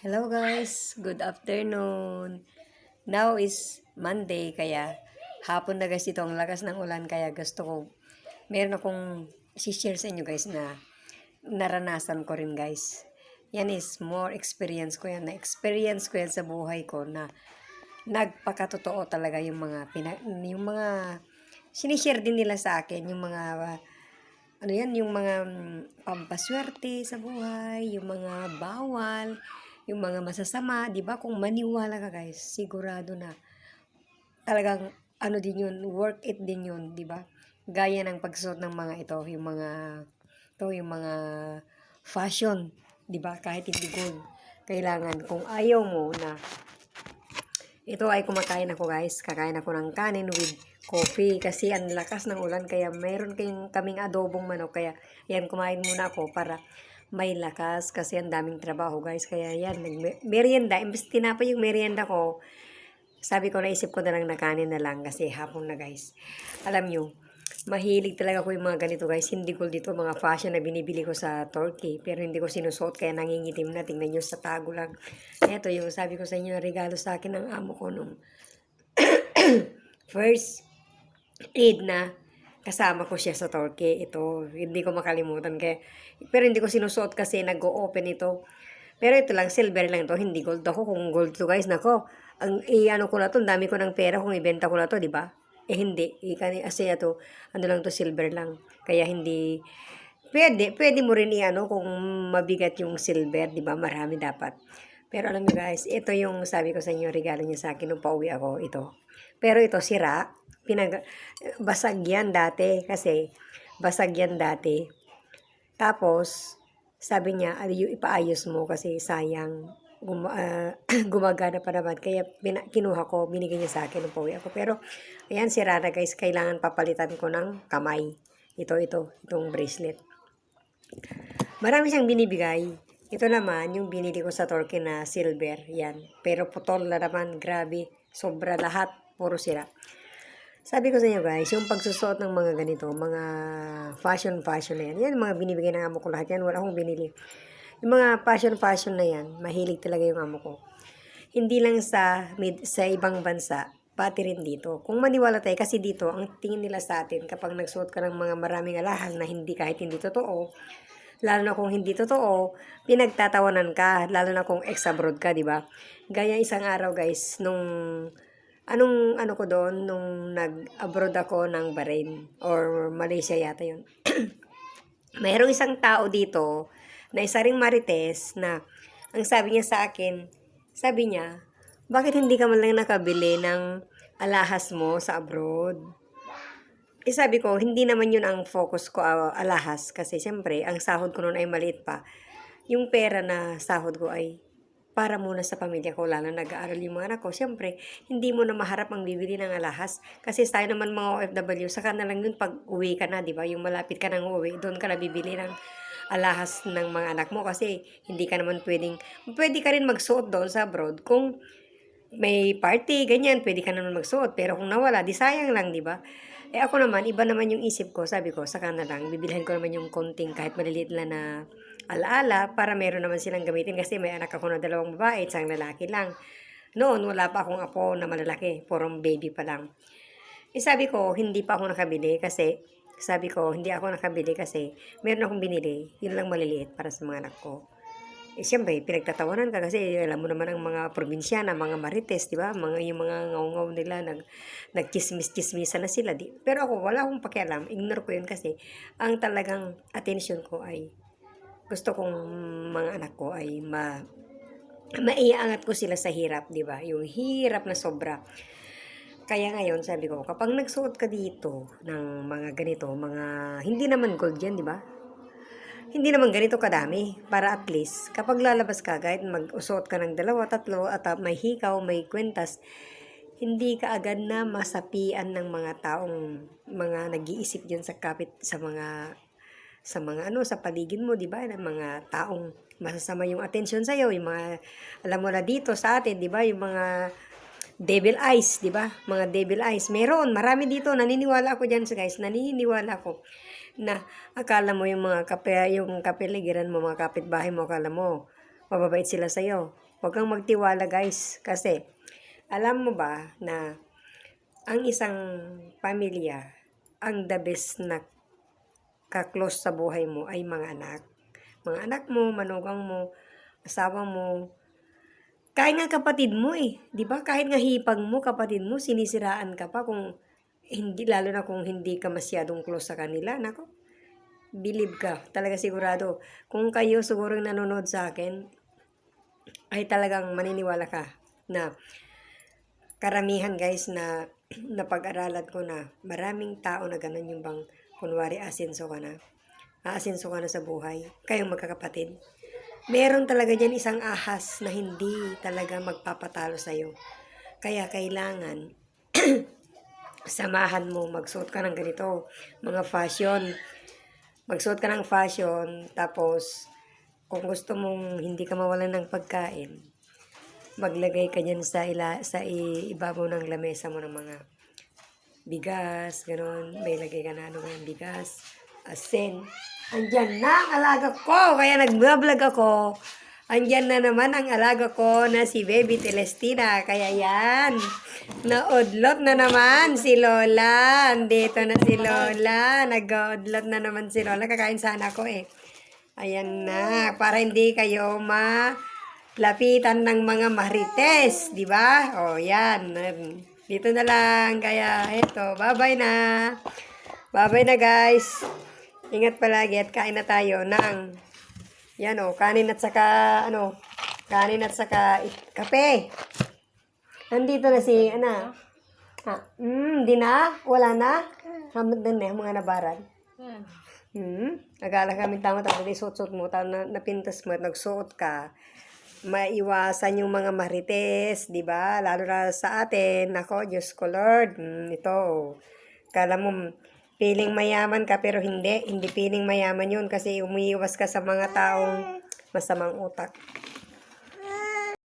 Hello guys, good afternoon. Now is Monday kaya hapon na guys ito ang lakas ng ulan kaya gusto ko meron akong si-share sa inyo guys na naranasan ko rin guys. Yan is more experience ko yan. Na-experience ko yan sa buhay ko na nagpakatotoo talaga yung mga pina, yung mga sinishare din nila sa akin yung mga ano yan, yung mga mm, pampaswerte sa buhay, yung mga bawal, yung mga masasama, di ba? Kung maniwala ka guys, sigurado na talagang ano din yun, work it din yun, di ba? Gaya ng pagsuot ng mga ito, yung mga ito, yung mga fashion, di ba? Kahit hindi gold. Kailangan, kung ayaw mo na ito ay kumakain ako guys. Kakain ako ng kanin with coffee kasi ang lakas ng ulan kaya mayroon kayong kaming adobong manok kaya yan kumain muna ako para may lakas kasi ang daming trabaho guys. Kaya yan merienda. Imbes tinapay yung merienda ko sabi ko naisip ko na lang na kanin na lang kasi hapon na guys. Alam nyo mahilig talaga ko yung mga ganito guys. Hindi ko dito mga fashion na binibili ko sa Turkey pero hindi ko sinusuot kaya nangingitim na. Tingnan nyo sa tago lang. Eto yung sabi ko sa inyo regalo sa akin ng amo ko nung first aid na kasama ko siya sa Turkey. Ito, hindi ko makalimutan. Kaya, pero hindi ko sinusuot kasi nag-o-open ito. Pero ito lang, silver lang ito. Hindi gold ako. Kung gold to guys, nako. Ang i-ano ko na to, dami ko ng pera kung ibenta ko na to, di ba? Eh hindi. Ikani, kasi ito, ano lang to, silver lang. Kaya hindi, pwede, pwede mo rin i-ano kung mabigat yung silver, di ba? Marami dapat. Pero alam niyo guys, ito yung sabi ko sa inyo, regalo niya sa akin nung pauwi ako, ito. Pero ito, sira. Pinag basag yan dati kasi basag yan dati. Tapos, sabi niya, "Ay, yung ipaayos mo kasi sayang gum- ah, gumagana pa naman. Kaya kinuha ko, binigay niya sa akin nung pauwi ako. Pero, ayan, sira na guys. Kailangan papalitan ko ng kamay. Ito, ito, itong bracelet. Marami siyang binibigay. Ito naman, yung binili ko sa Turkey na silver. Yan. Pero putol na naman. Grabe. Sobra lahat. Puro sira. Sabi ko sa inyo guys, yung pagsusuot ng mga ganito, mga fashion fashion na yan, yan mga binibigay ng amo ko lahat yan, wala akong binili. Yung mga fashion fashion na yan, mahilig talaga yung amo ko. Hindi lang sa mid, sa ibang bansa, pati rin dito. Kung maniwala tayo, kasi dito, ang tingin nila sa atin, kapag nagsuot ka ng mga maraming alahal na hindi kahit hindi totoo, lalo na kung hindi totoo, pinagtatawanan ka, lalo na kung ex-abroad ka, di ba? Gaya isang araw guys, nung anong ano ko doon nung nag-abroad ako ng Bahrain or Malaysia yata yun. Mayroong isang tao dito na isa ring marites na ang sabi niya sa akin, sabi niya, bakit hindi ka man lang nakabili ng alahas mo sa abroad? Eh sabi ko, hindi naman yun ang focus ko ah, alahas kasi siyempre ang sahod ko noon ay maliit pa. Yung pera na sahod ko ay para muna sa pamilya ko, lalo nag-aaral yung mga anak ko. Siyempre, hindi mo na maharap ang bibili ng alahas. Kasi tayo naman mga OFW, saka na lang yun pag uwi ka na, di ba? Yung malapit ka nang uwi, doon ka na bibili ng alahas ng mga anak mo kasi hindi ka naman pwedeng, pwede ka rin magsuot doon sa abroad kung may party, ganyan, pwede ka naman magsuot. Pero kung nawala, di sayang lang, di ba? Eh ako naman, iba naman yung isip ko. Sabi ko, saka na lang, bibilhan ko naman yung konting kahit maliliit lang na alaala para meron naman silang gamitin kasi may anak ako na dalawang babae, isang lalaki lang. Noon, wala pa akong apo na malalaki, purong baby pa lang. Eh sabi ko, hindi pa ako nakabili kasi, sabi ko, hindi ako nakabili kasi meron akong binili, yun lang maliliit para sa mga anak ko. Eh siyempre, pinagtatawanan ka kasi alam mo naman ang mga probinsyana, mga marites, di ba? Mga, yung mga ngaw-ngaw nila, nag, nagchismis-chismisa na sila. Di, pero ako, wala akong pakialam. Ignore ko yun kasi ang talagang attention ko ay gusto kong mga anak ko ay ma maiangat ko sila sa hirap, di ba? Yung hirap na sobra. Kaya ngayon, sabi ko, kapag nagsuot ka dito ng mga ganito, mga, hindi naman gold yan, di ba? Hindi naman ganito kadami, para at least, kapag lalabas ka, kahit mag-usot ka ng dalawa, tatlo, at uh, may hikaw, may kwentas, hindi ka agad na masapian ng mga taong, mga nag-iisip dyan sa kapit, sa mga sa mga ano sa paligid mo, 'di ba? Ng mga taong masasama yung attention sa iyo, yung mga alam mo na dito sa atin, 'di ba? Yung mga devil eyes, 'di ba? Mga devil eyes. Meron, marami dito. Naniniwala ako diyan, guys. Naniniwala ako na akala mo yung mga kape, yung kapiligiran mo, mga kapitbahay mo, akala mo mababait sila sa iyo. Huwag kang magtiwala guys. Kasi, alam mo ba na ang isang pamilya, ang the best na ka-close sa buhay mo ay mga anak. Mga anak mo, manugang mo, asawa mo, kahit nga kapatid mo eh, 'di ba? Kahit nga hipag mo, kapatid mo, sinisiraan ka pa kung hindi lalo na kung hindi ka masyadong close sa kanila, nako. Believe ka, talaga sigurado. Kung kayo siguro yung nanonood sa akin, ay talagang maniniwala ka na karamihan guys na napag-aralan ko na maraming tao na ganun yung bang kunwari asenso ka na. Aasenso ka na sa buhay. Kayong magkakapatid meron talaga dyan isang ahas na hindi talaga magpapatalo sa'yo. Kaya kailangan samahan mo, magsuot ka ng ganito, mga fashion. Magsuot ka ng fashion, tapos kung gusto mong hindi ka mawalan ng pagkain, maglagay ka dyan sa, ila, sa ibabaw ng lamesa mo ng mga bigas, ganun. May lagay ka na ano ng bigas, asin. Andyan na ang alaga ko, kaya nag-vlog ako. Andyan na naman ang alaga ko na si Baby Celestina. Kaya yan, naudlot na naman si Lola. Andito na si Lola. Nag-udlot na naman si Lola. Kakain sana ako eh. Ayan na, para hindi kayo ma lapitan ng mga marites, di ba? O, yan. Dito na lang. Kaya, eto, bye-bye na. Bye-bye na, guys. Ingat palagi at kain na tayo ng, yan o, kanin at saka, ano, kanin at saka it- kape. Nandito na si, ana, ha, hmm, di na? Wala na? Hamad na na, mga nabaran. Hmm, nagala kami tama tama di suot-suot mo, tama na, napintas mo at nagsuot ka. Maiwasan yung mga marites, di ba? Lalo na sa atin, ako, Diyos ko Lord, hmm, ito. Kala mo, feeling mayaman ka pero hindi, hindi feeling mayaman yun kasi umiiwas ka sa mga taong masamang utak.